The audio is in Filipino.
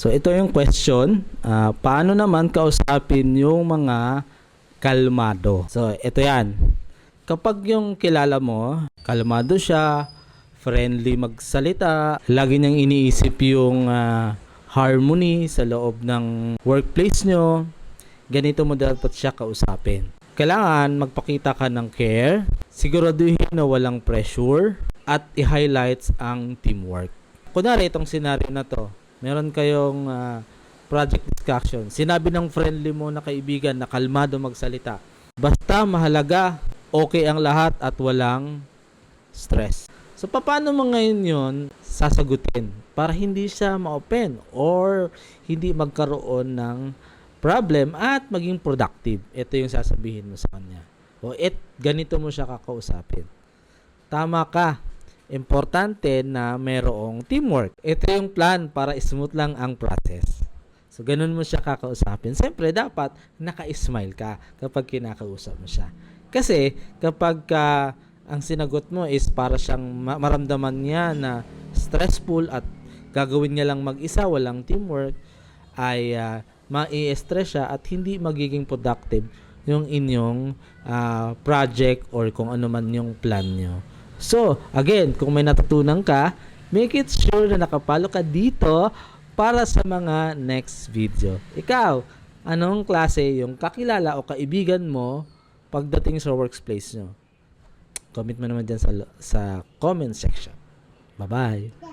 So ito yung question, ah, paano naman kausapin yung mga kalmado? So ito yan. Kapag yung kilala mo, kalmado siya, friendly magsalita, lagi niyang iniisip yung ah, harmony sa loob ng workplace nyo, ganito mo dapat siya kausapin. Kailangan magpakita ka ng care, siguraduhin na walang pressure, at i-highlights ang teamwork. Kunwari itong scenario na to, meron kayong ah, project discussion. Sinabi ng friendly mo na kaibigan na kalmado magsalita. Basta mahalaga, okay ang lahat at walang stress. So, paano mo ngayon yon sasagutin para hindi siya ma-open or hindi magkaroon ng problem at maging productive? Ito yung sasabihin mo sa kanya. O, et, ganito mo siya kakausapin. Tama ka. Importante na mayroong teamwork. Ito yung plan para smooth lang ang process. So, ganun mo siya kakausapin. Siyempre, dapat naka-smile ka kapag kinakausap mo siya. Kasi, kapag ka ang sinagot mo is para siyang ma- maramdaman niya na stressful at gagawin niya lang mag-isa, walang teamwork, ay ah, mai-stress siya at hindi magiging productive yung inyong ah, project or kung ano man yung plan nyo. So, again, kung may natutunan ka, make it sure na nakapalo ka dito para sa mga next video. Ikaw, anong klase yung kakilala o kaibigan mo pagdating sa workplace nyo? Comment mo naman dyan sa, sa comment section. Bye-bye!